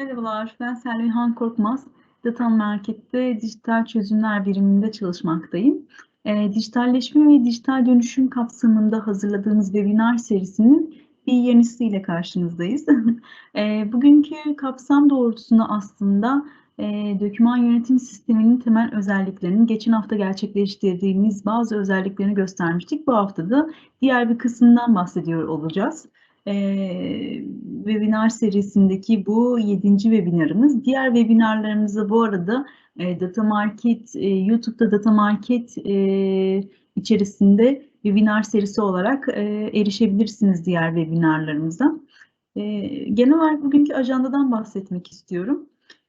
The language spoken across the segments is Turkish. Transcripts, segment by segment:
Merhabalar, ben Selvihan Korkmaz. Data Market'te dijital çözümler biriminde çalışmaktayım. E, dijitalleşme ve dijital dönüşüm kapsamında hazırladığımız webinar serisinin bir yenisiyle karşınızdayız. e, bugünkü kapsam doğrultusunda aslında e, doküman yönetim sisteminin temel özelliklerinin geçen hafta gerçekleştirdiğimiz bazı özelliklerini göstermiştik. Bu hafta da diğer bir kısımdan bahsediyor olacağız e, webinar serisindeki bu yedinci webinarımız. Diğer webinarlarımızda bu arada e, Data Market, e, YouTube'da Data Market e, içerisinde webinar serisi olarak e, erişebilirsiniz diğer webinarlarımıza. E, genel olarak bugünkü ajandadan bahsetmek istiyorum.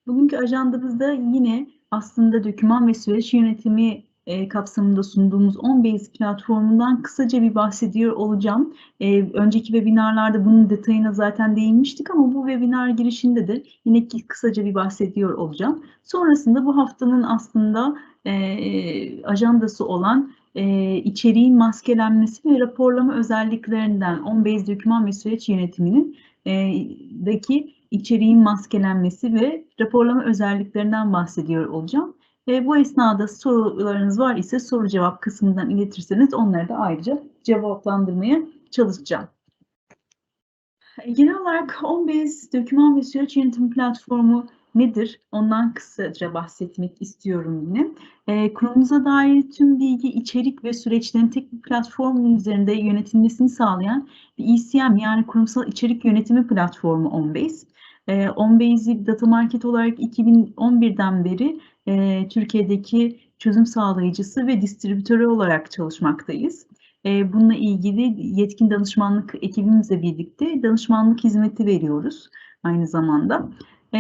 Bugünkü ajandamızda yine aslında doküman ve süreç yönetimi e, kapsamında sunduğumuz OnBase platformundan kısaca bir bahsediyor olacağım. E, önceki webinarlarda bunun detayına zaten değinmiştik ama bu webinar girişinde de yine kısaca bir bahsediyor olacağım. Sonrasında bu haftanın aslında e, ajandası olan e, içeriğin maskelenmesi ve raporlama özelliklerinden OnBase doküman ve süreç yönetiminin e, daki içeriğin maskelenmesi ve raporlama özelliklerinden bahsediyor olacağım. E, bu esnada sorularınız var ise soru cevap kısmından iletirseniz onları da ayrıca cevaplandırmaya çalışacağım. Genel olarak OnBase doküman ve süreç yönetim platformu nedir? Ondan kısaca bahsetmek istiyorum yine. E, kurumuza dair tüm bilgi, içerik ve süreçlerin tek bir platformun üzerinde yönetilmesini sağlayan bir ECM yani kurumsal içerik yönetimi platformu OnBase. E, OnBase'i Data Market olarak 2011'den beri e, Türkiye'deki çözüm sağlayıcısı ve distribütörü olarak çalışmaktayız. E, bununla ilgili yetkin danışmanlık ekibimizle birlikte danışmanlık hizmeti veriyoruz aynı zamanda. E,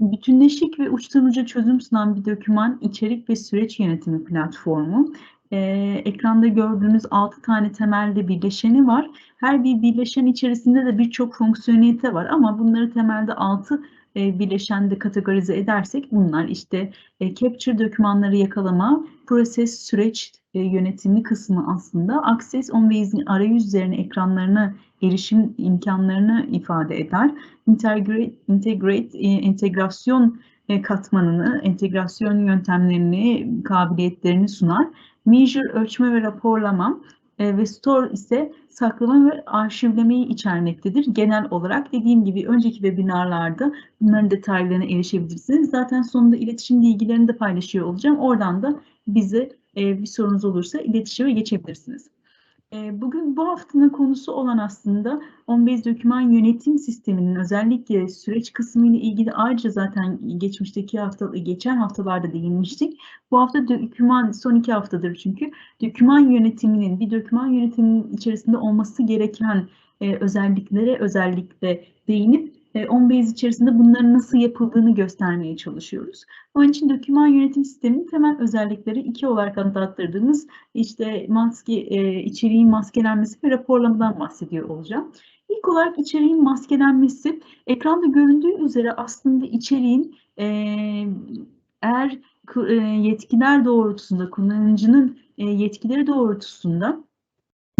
bütünleşik ve uçtan uca çözüm sunan bir doküman, içerik ve süreç yönetimi platformu. E, ekranda gördüğünüz 6 tane temelde birleşeni var. Her bir birleşen içerisinde de birçok fonksiyonelite var ama bunları temelde 6 e, bileşende kategorize edersek bunlar işte e, capture dokümanları yakalama, proses süreç e, yönetimi kısmı aslında Access on Base'in arayüz üzerine ekranlarına erişim imkanlarını ifade eder. Integrate, integrate e, entegrasyon e, katmanını, entegrasyon yöntemlerini, kabiliyetlerini sunar. Measure, ölçme ve raporlama e, ve store ise saklama ve arşivlemeyi içermektedir. Genel olarak dediğim gibi önceki webinarlarda bunların detaylarına erişebilirsiniz. Zaten sonunda iletişim bilgilerini de paylaşıyor olacağım. Oradan da bize e, bir sorunuz olursa iletişime geçebilirsiniz. E, bugün bu haftanın konusu olan aslında OnBase doküman yönetim sisteminin özellikle süreç kısmı ile ilgili ayrıca zaten geçmişteki hafta geçen haftalarda değinmiştik. Bu hafta doküman son iki haftadır çünkü doküman yönetiminin bir doküman yönetiminin içerisinde olması gereken e, özelliklere özellikle değinip e, OnBase içerisinde bunların nasıl yapıldığını göstermeye çalışıyoruz. Onun için doküman yönetim sisteminin temel özellikleri iki olarak adlandırdığımız işte maske, e, içeriğin maskelenmesi ve raporlamadan bahsediyor olacağım. İlk olarak içeriğin maskelenmesi, ekranda göründüğü üzere aslında içeriğin e, eğer e, yetkiler doğrultusunda, kullanıcının yetkileri doğrultusunda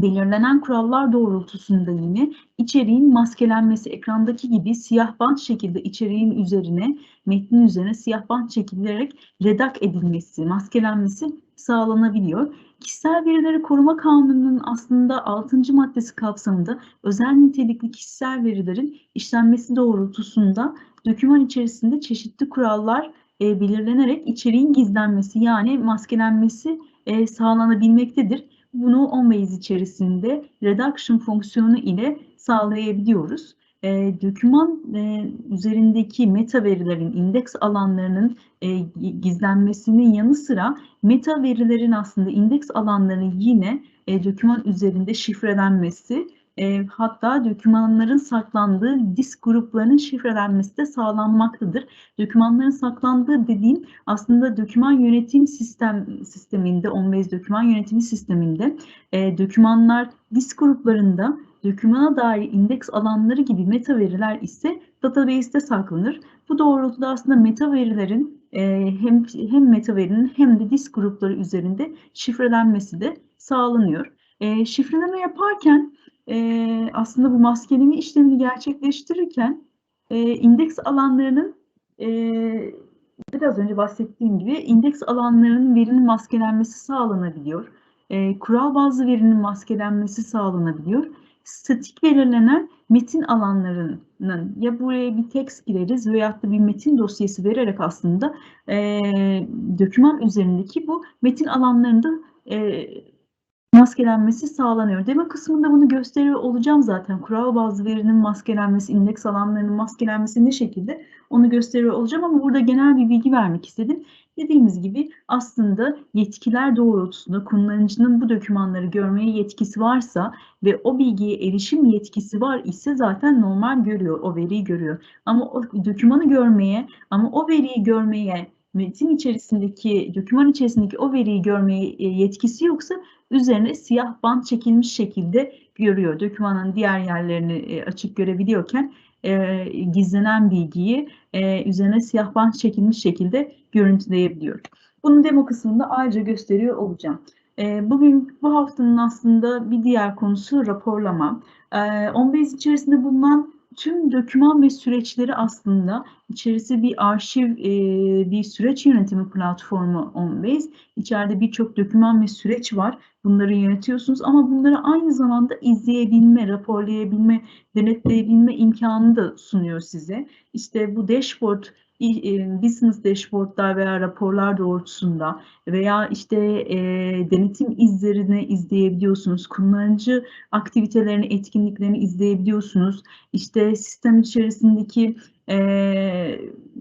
belirlenen kurallar doğrultusunda yine içeriğin maskelenmesi ekrandaki gibi siyah bant şekilde içeriğin üzerine, metnin üzerine siyah bant çekilerek redak edilmesi, maskelenmesi sağlanabiliyor. Kişisel verileri koruma kanununun aslında 6. maddesi kapsamında özel nitelikli kişisel verilerin işlenmesi doğrultusunda doküman içerisinde çeşitli kurallar e, belirlenerek içeriğin gizlenmesi yani maskelenmesi e, sağlanabilmektedir. Bunu OnBase içerisinde reduction fonksiyonu ile sağlayabiliyoruz. E, doküman e, üzerindeki meta verilerin, indeks alanlarının e, gizlenmesinin yanı sıra meta verilerin aslında indeks alanlarının yine e, doküman üzerinde şifrelenmesi e, hatta dokümanların saklandığı disk gruplarının şifrelenmesi de sağlanmaktadır. Dokümanların saklandığı dediğim aslında doküman yönetim sistem sisteminde, OnBase doküman yönetimi sisteminde e, dokümanlar disk gruplarında dokümana dair indeks alanları gibi meta veriler ise database'de saklanır. Bu doğrultuda aslında meta verilerin hem hem meta verinin hem de disk grupları üzerinde şifrelenmesi de sağlanıyor. E, şifreleme yaparken e, aslında bu maskeleme işlemini gerçekleştirirken e, indeks alanlarının e, biraz önce bahsettiğim gibi indeks alanlarının verinin maskelenmesi sağlanabiliyor. E, kural bazlı verinin maskelenmesi sağlanabiliyor. Statik belirlenen metin alanlarının ya buraya bir text gireriz veya da bir metin dosyası vererek aslında e, doküman üzerindeki bu metin alanlarında e, maskelenmesi sağlanıyor. Demo kısmında bunu gösteriyor olacağım zaten. Kural bazlı verinin maskelenmesi, indeks alanlarının maskelenmesi ne şekilde onu gösteriyor olacağım ama burada genel bir bilgi vermek istedim. Dediğimiz gibi aslında yetkiler doğrultusunda kullanıcının bu dokümanları görmeye yetkisi varsa ve o bilgiye erişim yetkisi var ise zaten normal görüyor, o veriyi görüyor. Ama o dokümanı görmeye, ama o veriyi görmeye metin içerisindeki, doküman içerisindeki o veriyi görmeye e, yetkisi yoksa üzerine siyah bant çekilmiş şekilde görüyor. Dokümanın diğer yerlerini e, açık görebiliyorken e, gizlenen bilgiyi e, üzerine siyah bant çekilmiş şekilde görüntüleyebiliyor. Bunu demo kısmında ayrıca gösteriyor olacağım. E, bugün bu haftanın aslında bir diğer konusu raporlama. E, OnBase içerisinde bulunan tüm doküman ve süreçleri aslında içerisi bir arşiv, e, bir süreç yönetimi platformu OnBase. İçeride birçok doküman ve süreç var. Bunları yönetiyorsunuz ama bunları aynı zamanda izleyebilme, raporlayabilme, denetleyebilme imkanını da sunuyor size. İşte bu dashboard business dashboardlar veya raporlar doğrultusunda veya işte e, denetim izlerini izleyebiliyorsunuz. Kullanıcı aktivitelerini, etkinliklerini izleyebiliyorsunuz. İşte sistem içerisindeki e,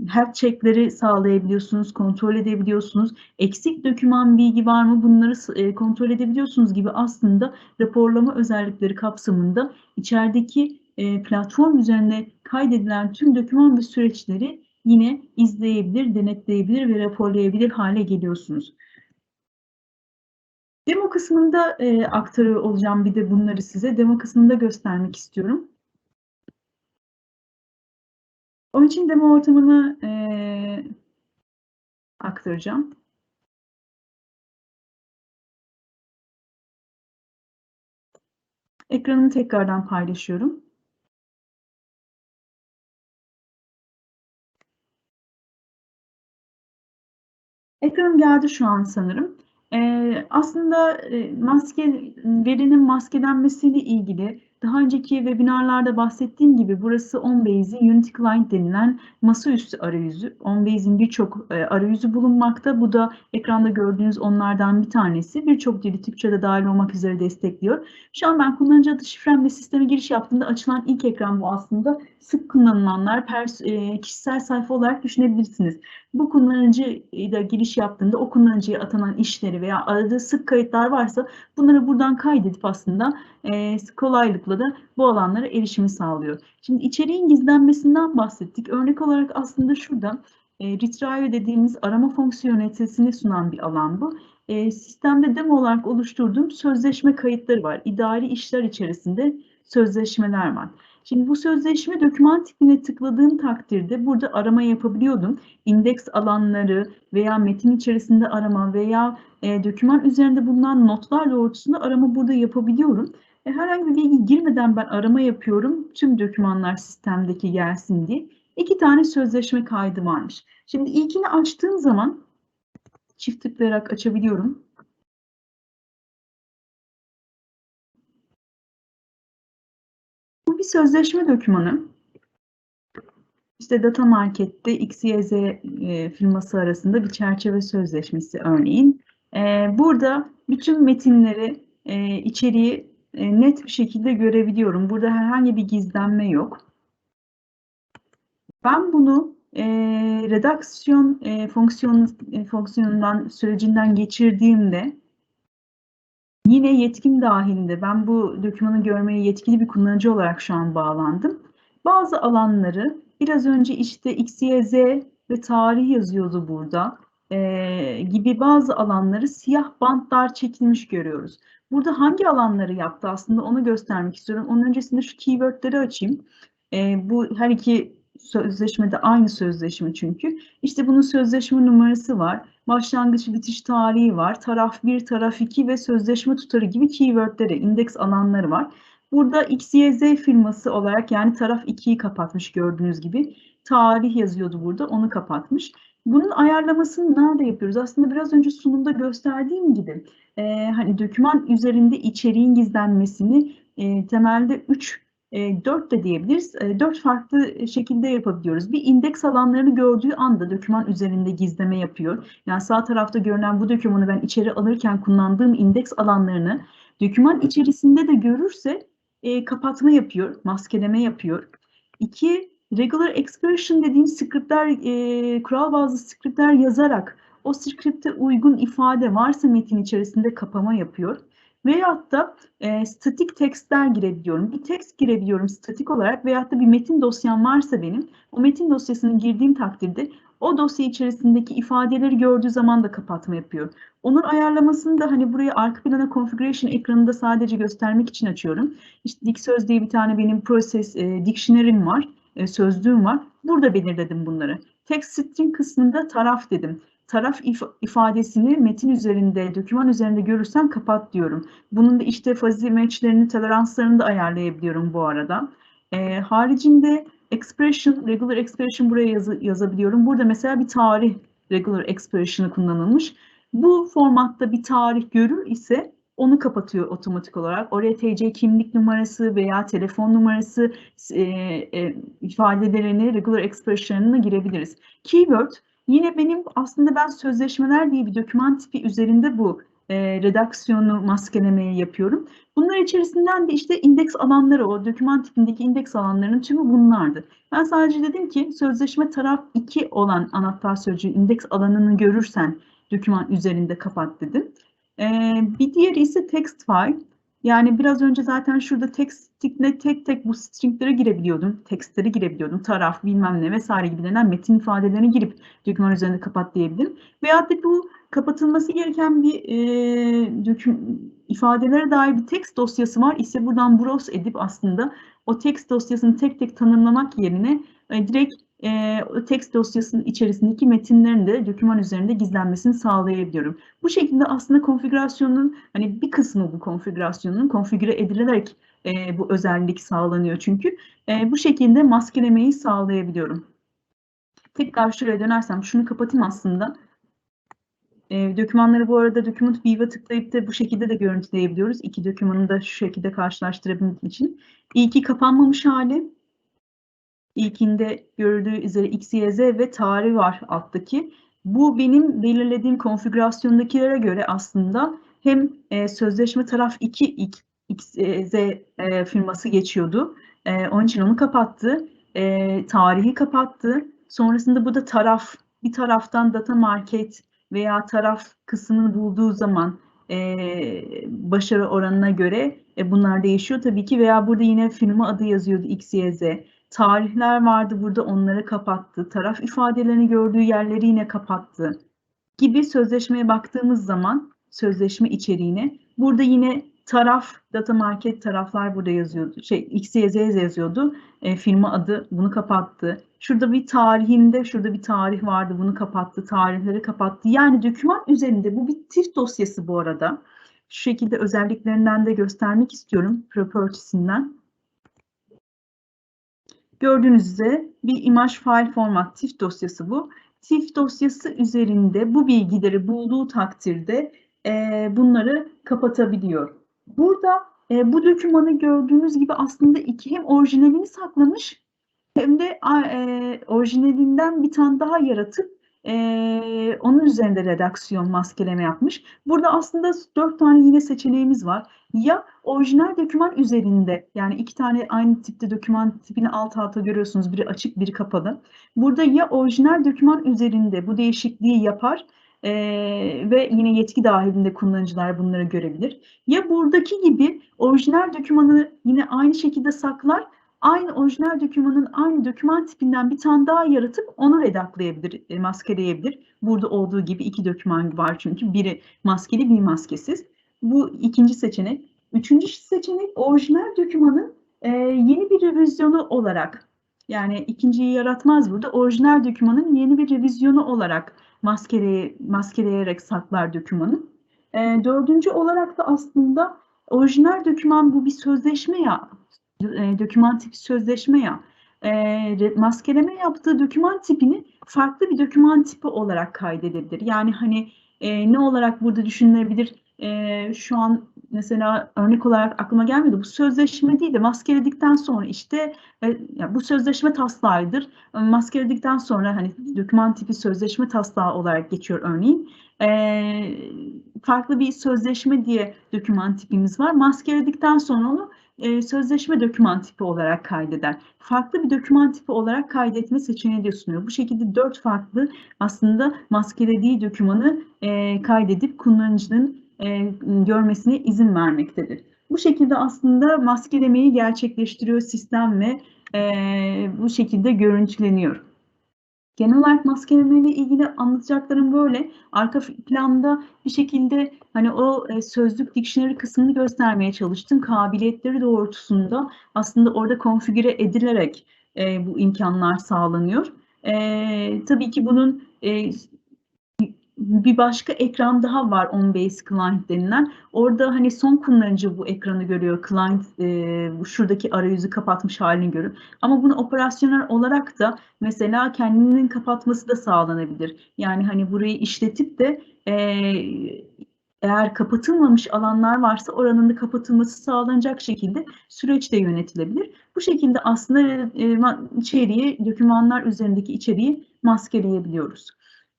health checkleri sağlayabiliyorsunuz, kontrol edebiliyorsunuz. Eksik doküman bilgi var mı bunları e, kontrol edebiliyorsunuz gibi aslında raporlama özellikleri kapsamında içerideki e, platform üzerinde kaydedilen tüm doküman ve süreçleri yine izleyebilir, denetleyebilir ve raporlayabilir hale geliyorsunuz. Demo kısmında e, aktarıyor olacağım bir de bunları size. Demo kısmında göstermek istiyorum. Onun için demo ortamını e, aktaracağım. Ekranımı tekrardan paylaşıyorum. Ekranım geldi şu an sanırım. Ee, aslında e, maske verinin maskelenmesiyle ilgili daha önceki webinarlarda bahsettiğim gibi burası OnBase'in Unity Client denilen masaüstü arayüzü. OnBase'in birçok e, arayüzü bulunmakta. Bu da ekranda gördüğünüz onlardan bir tanesi. Birçok dili Türkçe'de dahil olmak üzere destekliyor. Şu an ben kullanıcı adı şifrem ve sisteme giriş yaptığımda açılan ilk ekran bu aslında. Sık kullanılanlar e, kişisel sayfa olarak düşünebilirsiniz. Bu kullanıcı da giriş yaptığında o kullanıcıya atanan işleri veya aradığı sık kayıtlar varsa bunları buradan kaydedip aslında e, kolaylıkla da bu alanlara erişimi sağlıyor. Şimdi içeriğin gizlenmesinden bahsettik. Örnek olarak aslında şurada e, Retriever dediğimiz arama fonksiyonelitesini sunan bir alan bu. E, sistemde demo olarak oluşturduğum sözleşme kayıtları var. İdari işler içerisinde sözleşmeler var. Şimdi bu sözleşme doküman tipine tıkladığım takdirde burada arama yapabiliyordum. İndeks alanları veya metin içerisinde arama veya e, doküman üzerinde bulunan notlar doğrultusunda arama burada yapabiliyorum. E, herhangi bir bilgi girmeden ben arama yapıyorum. Tüm dokümanlar sistemdeki gelsin diye. İki tane sözleşme kaydı varmış. Şimdi ilkini açtığım zaman çift tıklayarak açabiliyorum. Bu bir sözleşme dokümanı. İşte Data Market'te XYZ e, firması arasında bir çerçeve sözleşmesi örneğin. E, burada bütün metinleri, e, içeriği e, net bir şekilde görebiliyorum. Burada herhangi bir gizlenme yok. Ben bunu e, redaksiyon e, fonksiyon, e, fonksiyonundan sürecinden geçirdiğimde yine yetkim dahilinde ben bu dokümanı görmeye yetkili bir kullanıcı olarak şu an bağlandım. Bazı alanları biraz önce işte X, Y, Z ve tarih yazıyordu burada e, gibi bazı alanları siyah bantlar çekilmiş görüyoruz. Burada hangi alanları yaptı aslında onu göstermek istiyorum. Onun öncesinde şu keywordleri açayım. E, bu her iki sözleşmede aynı sözleşme çünkü. İşte bunun sözleşme numarası var. Başlangıç bitiş tarihi var. Taraf 1, taraf 2 ve sözleşme tutarı gibi keywordleri, indeks alanları var. Burada XYZ firması olarak yani taraf 2'yi kapatmış gördüğünüz gibi. Tarih yazıyordu burada onu kapatmış. Bunun ayarlamasını nerede yapıyoruz? Aslında biraz önce sunumda gösterdiğim gibi e, hani doküman üzerinde içeriğin gizlenmesini e, temelde 3 e, 4 de diyebiliriz. E, 4 farklı şekilde yapabiliyoruz. Bir indeks alanlarını gördüğü anda doküman üzerinde gizleme yapıyor. Yani sağ tarafta görünen bu dokümanı ben içeri alırken kullandığım indeks alanlarını doküman içerisinde de görürse e, kapatma yapıyor, maskeleme yapıyor. İki, regular expression dediğim scriptler, e, kural bazlı scriptler yazarak o script'e uygun ifade varsa metin içerisinde kapama yapıyor. Veyahut da e, statik tekstler girebiliyorum. Bir text girebiliyorum statik olarak veyahut da bir metin dosyam varsa benim, o metin dosyasını girdiğim takdirde o dosya içerisindeki ifadeleri gördüğü zaman da kapatma yapıyor. Onun ayarlamasını da hani buraya arka plana configuration ekranında sadece göstermek için açıyorum. İşte Diksöz diye bir tane benim process e, dictionary'm var, e, sözlüğüm var. Burada belirledim bunları. Text string kısmında taraf dedim taraf if ifadesini metin üzerinde, doküman üzerinde görürsem kapat diyorum. Bunun da işte fuzzy matchlerini, toleranslarını da ayarlayabiliyorum bu arada. Ee, haricinde expression, regular expression buraya yaz yazabiliyorum. Burada mesela bir tarih regular expression'ı kullanılmış. Bu formatta bir tarih görür ise onu kapatıyor otomatik olarak. Oraya TC kimlik numarası veya telefon numarası e, e, ifadelerini regular expression'ına girebiliriz. Keyword Yine benim aslında ben sözleşmeler diye bir doküman tipi üzerinde bu e, redaksiyonu maskelemeyi yapıyorum. Bunlar içerisinden de işte indeks alanları, o doküman tipindeki indeks alanlarının tümü bunlardı. Ben sadece dedim ki sözleşme taraf 2 olan anahtar sözcüğü indeks alanını görürsen doküman üzerinde kapat dedim. E, bir diğeri ise text file. Yani biraz önce zaten şurada tekstle tek tek bu stringlere girebiliyordum. Tekstleri girebiliyordum. Taraf, bilmem ne vesaire gibi denen metin ifadelerini girip doküman üzerinde kapat diyebilirim. Veyahut da bu kapatılması gereken bir e, döküm, ifadelere dair bir text dosyası var ise buradan browse edip aslında o text dosyasını tek tek tanımlamak yerine e, direkt e, text dosyasının içerisindeki metinlerin de doküman üzerinde gizlenmesini sağlayabiliyorum. Bu şekilde aslında konfigürasyonun hani bir kısmı bu konfigürasyonun konfigüre edilerek e, bu özellik sağlanıyor çünkü. E, bu şekilde maskelemeyi sağlayabiliyorum. Tekrar şuraya dönersem şunu kapatayım aslında. E, dokümanları bu arada document view'a tıklayıp da bu şekilde de görüntüleyebiliyoruz. İki dokümanı da şu şekilde karşılaştırabilmek için. İlki kapanmamış hali. İlkinde görüldüğü üzere x, y, z ve tarih var alttaki. Bu benim belirlediğim konfigürasyondakilere göre aslında hem e, sözleşme taraf 2 x, e, z e, firması geçiyordu. E, onun için onu kapattı. E, tarihi kapattı. Sonrasında bu da taraf, bir taraftan data market veya taraf kısmını bulduğu zaman e, başarı oranına göre e, bunlar değişiyor tabii ki veya burada yine firma adı yazıyordu X, Y, Z. Tarihler vardı burada onları kapattı. Taraf ifadelerini gördüğü yerleri yine kapattı. Gibi sözleşmeye baktığımız zaman sözleşme içeriğine burada yine taraf data market taraflar burada yazıyordu. Şey X, Y, Z yazıyordu. E, firma adı bunu kapattı. Şurada bir tarihinde şurada bir tarih vardı bunu kapattı. Tarihleri kapattı. Yani doküman üzerinde bu bir TIFF dosyası bu arada. Şu şekilde özelliklerinden de göstermek istiyorum. Properties'inden. Gördüğünüz üzere bir image file format TIFF dosyası bu. TIFF dosyası üzerinde bu bilgileri bulduğu takdirde e, bunları kapatabiliyor. Burada e, bu dokümanı gördüğünüz gibi aslında iki hem orijinalini saklamış hem de e, orijinalinden bir tane daha yaratıp e, onun üzerinde redaksiyon maskeleme yapmış. Burada aslında dört tane yine seçeneğimiz var. Ya orijinal doküman üzerinde yani iki tane aynı tipte doküman tipini alt alta görüyorsunuz. Biri açık biri kapalı. Burada ya orijinal doküman üzerinde bu değişikliği yapar e, ve yine yetki dahilinde kullanıcılar bunları görebilir. Ya buradaki gibi orijinal dokümanı yine aynı şekilde saklar aynı orijinal dokümanın aynı doküman tipinden bir tane daha yaratıp onu redaklayabilir, e, maskeleyebilir. Burada olduğu gibi iki doküman var çünkü biri maskeli, bir maskesiz. Bu ikinci seçenek. Üçüncü seçenek orijinal dokümanın e, yeni bir revizyonu olarak yani ikinciyi yaratmaz burada. Orijinal dokümanın yeni bir revizyonu olarak maskeleye, maskeleyerek saklar dokümanı. E, dördüncü olarak da aslında orijinal doküman bu bir sözleşme ya, e, doküman tipi sözleşme ya. E, maskeleme yaptığı doküman tipini farklı bir doküman tipi olarak kaydedebilir. Yani hani e, ne olarak burada düşünülebilir? E, şu an mesela örnek olarak aklıma gelmedi. Bu sözleşme değil de maskeledikten sonra işte e, ya bu sözleşme taslağıdır. Maskeledikten sonra hani doküman tipi sözleşme taslağı olarak geçiyor örneğin. E, farklı bir sözleşme diye doküman tipimiz var. Maskeledikten sonra onu e, sözleşme doküman tipi olarak kaydeder. Farklı bir doküman tipi olarak kaydetme seçeneği de sunuyor. Bu şekilde dört farklı aslında maskelediği dokümanı e, kaydedip kullanıcının e, görmesine izin vermektedir. Bu şekilde aslında maskelemeyi gerçekleştiriyor sistem ve e, bu şekilde görüntüleniyor. Genel olarak maskeleme ile ilgili anlatacaklarım böyle. Arka planda bir şekilde hani o e, sözlük dictionary kısmını göstermeye çalıştım. Kabiliyetleri doğrultusunda aslında orada konfigüre edilerek e, bu imkanlar sağlanıyor. E, tabii ki bunun e, bir başka ekran daha var on base client denilen. Orada hani son kullanıcı bu ekranı görüyor. Client e, şuradaki arayüzü kapatmış halini görüyor. Ama bunu operasyonel olarak da mesela kendinin kapatması da sağlanabilir. Yani hani burayı işletip de e, eğer kapatılmamış alanlar varsa oranın da kapatılması sağlanacak şekilde süreç de yönetilebilir. Bu şekilde aslında e, içeriği, dokümanlar üzerindeki içeriği maskeleyebiliyoruz.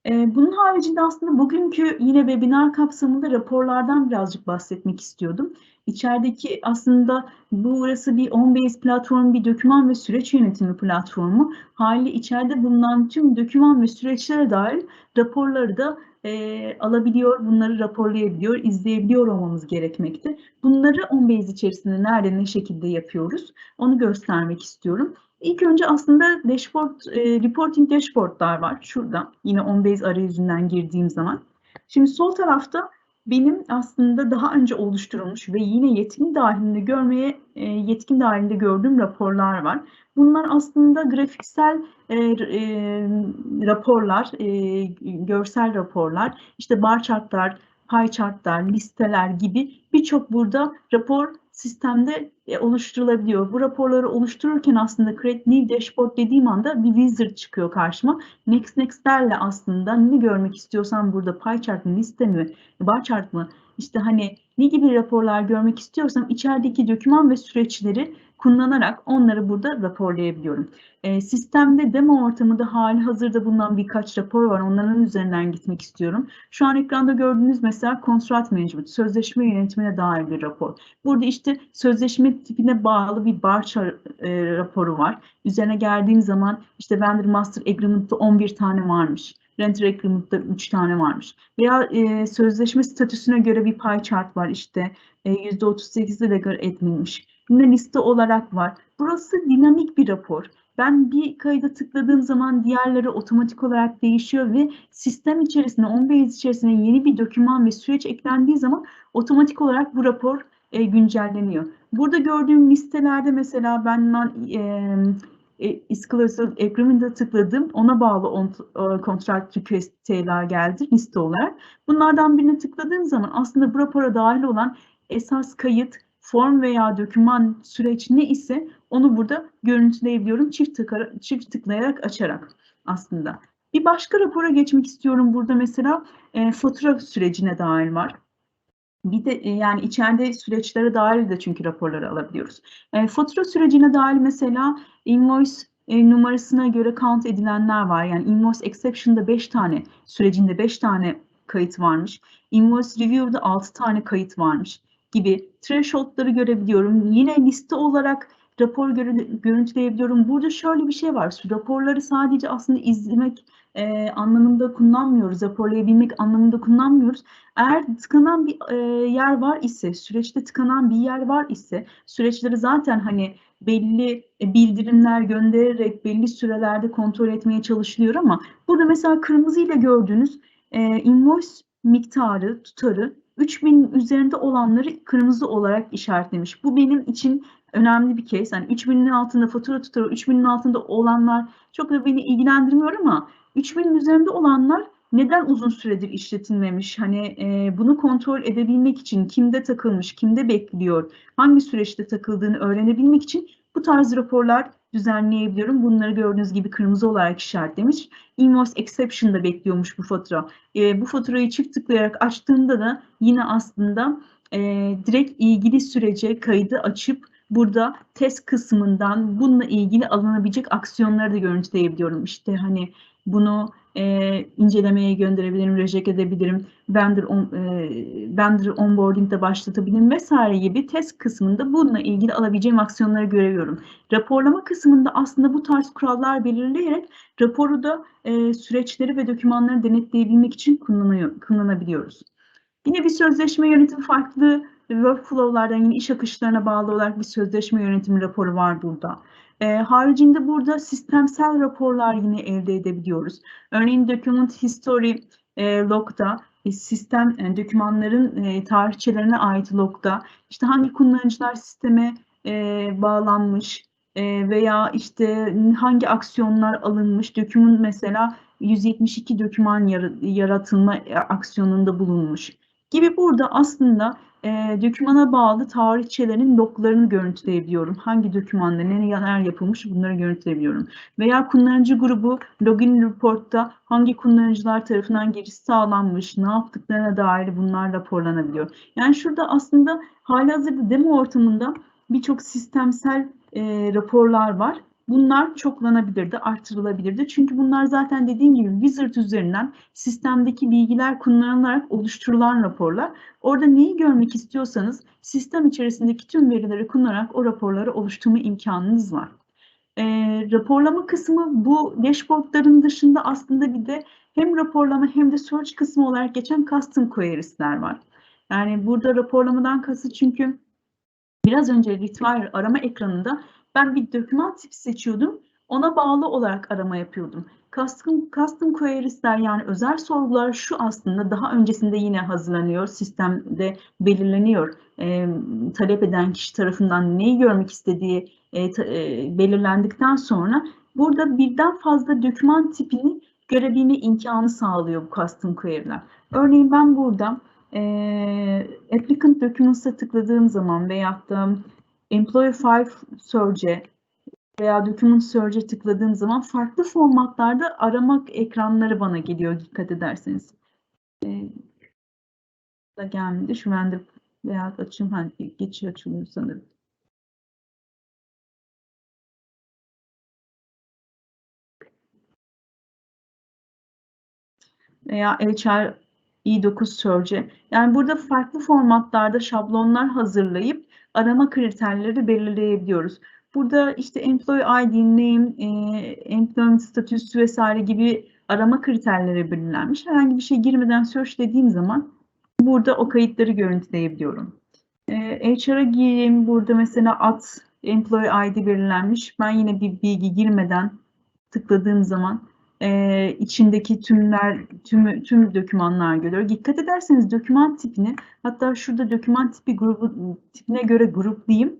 Bunun haricinde aslında bugünkü yine webinar kapsamında raporlardan birazcık bahsetmek istiyordum. İçerideki aslında burası bir on-base platform, bir doküman ve süreç yönetimi platformu. Hali içeride bulunan tüm doküman ve süreçlere dair raporları da e, alabiliyor, bunları raporlayabiliyor, izleyebiliyor olmamız gerekmekte. Bunları on-base içerisinde nerede, ne şekilde yapıyoruz onu göstermek istiyorum. İlk önce aslında dashboard, e, reporting dashboardlar var. Şurada yine OnBase arayüzünden girdiğim zaman. Şimdi sol tarafta benim aslında daha önce oluşturulmuş ve yine yetkin dahilinde görmeye e, yetkin dahilinde gördüğüm raporlar var. Bunlar aslında grafiksel e, e, raporlar, e, görsel raporlar, işte bar chartlar, pie chartlar, listeler gibi birçok burada rapor sistemde e, oluşturulabiliyor. Bu raporları oluştururken aslında Create New Dashboard dediğim anda bir wizard çıkıyor karşıma. Next Next'lerle aslında ne görmek istiyorsam burada pie chart mı, liste mi, bar chart mı, işte hani ne gibi raporlar görmek istiyorsam içerideki doküman ve süreçleri kullanarak onları burada raporlayabiliyorum. E, sistemde demo ortamında hali hazırda bulunan birkaç rapor var. Onların üzerinden gitmek istiyorum. Şu an ekranda gördüğünüz mesela Contract Management, sözleşme yönetimine dair bir rapor. Burada işte sözleşme tipine bağlı bir bar chart e, raporu var. Üzerine geldiğim zaman işte Vendor Master Agreement'ta 11 tane varmış. Rent Agreement'ta 3 tane varmış. Veya e, sözleşme statüsüne göre bir pie chart var işte. E, %38'de de göre liste olarak var. Burası dinamik bir rapor. Ben bir kayda tıkladığım zaman diğerleri otomatik olarak değişiyor ve sistem içerisinde, OnBase içerisinde yeni bir doküman ve süreç eklendiği zaman otomatik olarak bu rapor e, güncelleniyor. Burada gördüğüm listelerde mesela ben e, e, Exclusive Agreement'a tıkladım. Ona bağlı on, e, contract request TLA geldi liste olarak. Bunlardan birine tıkladığım zaman aslında bu rapora dahil olan esas kayıt, form veya doküman süreç ne ise onu burada görüntüleyebiliyorum çift, tıkara, çift tıklayarak açarak aslında. Bir başka rapora geçmek istiyorum burada mesela e, fatura sürecine dair var. Bir de e, yani içeride süreçlere dair de çünkü raporları alabiliyoruz. E, fatura sürecine dair mesela invoice e, numarasına göre count edilenler var. Yani invoice exception'da 5 tane, sürecinde 5 tane kayıt varmış. Invoice review'da 6 tane kayıt varmış gibi thresholdları görebiliyorum. Yine liste olarak rapor görüntüleyebiliyorum. Burada şöyle bir şey var. Şu raporları sadece aslında izlemek e, anlamında kullanmıyoruz. Raporlayabilmek anlamında kullanmıyoruz. Eğer tıkanan bir e, yer var ise, süreçte tıkanan bir yer var ise, süreçleri zaten hani belli bildirimler göndererek belli sürelerde kontrol etmeye çalışılıyor ama burada mesela kırmızı ile gördüğünüz e, invoice miktarı, tutarı 3000 üzerinde olanları kırmızı olarak işaretlemiş. Bu benim için önemli bir case. Yani 3000'in altında fatura tutarı, 3000'in altında olanlar çok da beni ilgilendirmiyor ama 3000'in üzerinde olanlar neden uzun süredir işletilmemiş? Hani e, bunu kontrol edebilmek için kimde takılmış, kimde bekliyor, hangi süreçte takıldığını öğrenebilmek için bu tarz raporlar düzenleyebiliyorum. Bunları gördüğünüz gibi kırmızı olarak işaretlemiş. Invoice exception'da bekliyormuş bu fatura. E, bu faturayı çift tıklayarak açtığında da yine aslında e, direkt ilgili sürece kaydı açıp burada test kısmından bununla ilgili alınabilecek aksiyonları da görüntüleyebiliyorum. İşte hani bunu e, incelemeye gönderebilirim, reject edebilirim, vendor, on, e, vendor onboarding'de başlatabilirim vesaire gibi test kısmında bununla ilgili alabileceğim aksiyonları görüyorum. Raporlama kısmında aslında bu tarz kurallar belirleyerek raporu da e, süreçleri ve dokümanları denetleyebilmek için kullanıyor, kullanabiliyoruz. Yine bir sözleşme yönetimi farklı workflow'lardan yine iş akışlarına bağlı olarak bir sözleşme yönetimi raporu var burada. E, haricinde burada sistemsel raporlar yine elde edebiliyoruz. Örneğin document history e, log'da e, sistem yani dokümanların e, tarihçelerine ait log'da. İşte hangi kullanıcılar sisteme e, bağlanmış e, veya işte hangi aksiyonlar alınmış, doküman mesela 172 doküman yaratılma aksiyonunda bulunmuş gibi. Burada aslında e, dokümana bağlı tarihçelerin loglarını görüntüleyebiliyorum. Hangi dokümanda neler yapılmış bunları görüntüleyebiliyorum. Veya kullanıcı grubu login reportta hangi kullanıcılar tarafından giriş sağlanmış, ne yaptıklarına dair bunlar raporlanabiliyor. Yani şurada aslında halihazırda demo ortamında birçok sistemsel e, raporlar var Bunlar çoklanabilirdi, artırılabilirdi. Çünkü bunlar zaten dediğim gibi Wizard üzerinden sistemdeki bilgiler kullanılarak oluşturulan raporlar. Orada neyi görmek istiyorsanız sistem içerisindeki tüm verileri kullanarak o raporları oluşturma imkanınız var. E, raporlama kısmı bu dashboardların dışında aslında bir de hem raporlama hem de search kısmı olarak geçen custom queries'ler var. Yani burada raporlamadan kasıt çünkü biraz önce Retwire arama ekranında ben bir doküman tipi seçiyordum. Ona bağlı olarak arama yapıyordum. Custom, custom queries'ler yani özel sorgular şu aslında daha öncesinde yine hazırlanıyor. Sistemde belirleniyor. E, talep eden kişi tarafından neyi görmek istediği e, ta, e, belirlendikten sonra burada birden fazla doküman tipini görebilme imkanı sağlıyor bu custom query'ler. Örneğin ben burada e, applicant documents'a tıkladığım zaman veyahut da Employee File Search'e veya Document Search'e tıkladığım zaman farklı formatlarda aramak ekranları bana geliyor dikkat ederseniz. Ee, da gelmedi. Şu anda veya açayım. Hani geçiş açılıyor sanırım. Veya HR i9 Search'e. Yani burada farklı formatlarda şablonlar hazırlayıp arama kriterleri belirleyebiliyoruz. Burada işte employee ID, name, e, employment statüsü vesaire gibi arama kriterleri belirlenmiş. Herhangi bir şey girmeden search dediğim zaman burada o kayıtları görüntüleyebiliyorum. E, HR'a gireyim. Burada mesela at employee ID belirlenmiş. Ben yine bir bilgi girmeden tıkladığım zaman e, içindeki tümler, tüm, tüm dokümanlar görüyor. Dikkat ederseniz doküman tipini, hatta şurada doküman tipi grubu tipine göre gruplayayım.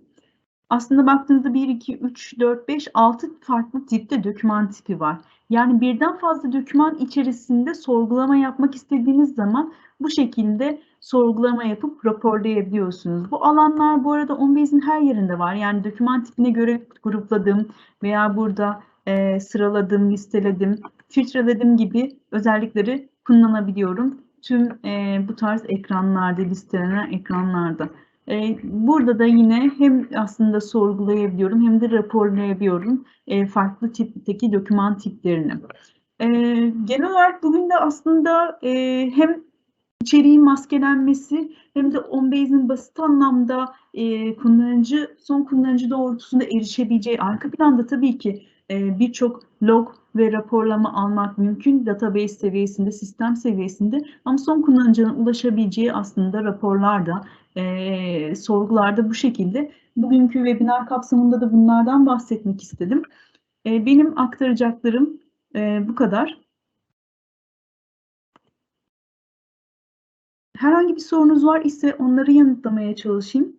Aslında baktığınızda 1, 2, 3, 4, 5, 6 farklı tipte doküman tipi var. Yani birden fazla doküman içerisinde sorgulama yapmak istediğiniz zaman bu şekilde sorgulama yapıp raporlayabiliyorsunuz. Bu alanlar bu arada OnBase'in her yerinde var. Yani doküman tipine göre grupladım veya burada e, sıraladım, listeledim, filtreledim gibi özellikleri kullanabiliyorum. Tüm e, bu tarz ekranlarda, listelenen ekranlarda. E, burada da yine hem aslında sorgulayabiliyorum hem de raporlayabiliyorum e, farklı tipteki doküman tiplerini. E, genel olarak bugün de aslında e, hem içeriğin maskelenmesi hem de OnBase'in basit anlamda e, kullanıcı son kullanıcı doğrultusunda erişebileceği arka planda tabii ki birçok log ve raporlama almak mümkün database seviyesinde, sistem seviyesinde ama son kullanıcının ulaşabileceği aslında raporlarda, e, sorgularda bu şekilde. Bugünkü webinar kapsamında da bunlardan bahsetmek istedim. E, benim aktaracaklarım e, bu kadar. Herhangi bir sorunuz var ise onları yanıtlamaya çalışayım.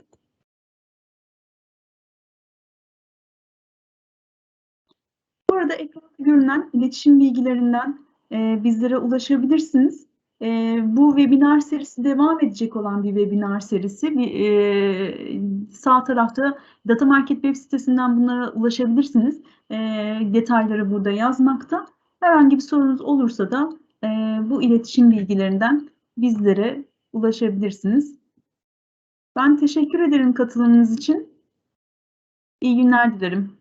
Bu arada ekranda görünen iletişim bilgilerinden e, bizlere ulaşabilirsiniz. E, bu webinar serisi devam edecek olan bir webinar serisi. Bir, e, sağ tarafta Data Market web sitesinden bunlara ulaşabilirsiniz. E, detayları burada yazmakta. Herhangi bir sorunuz olursa da e, bu iletişim bilgilerinden bizlere ulaşabilirsiniz. Ben teşekkür ederim katılımınız için. İyi günler dilerim.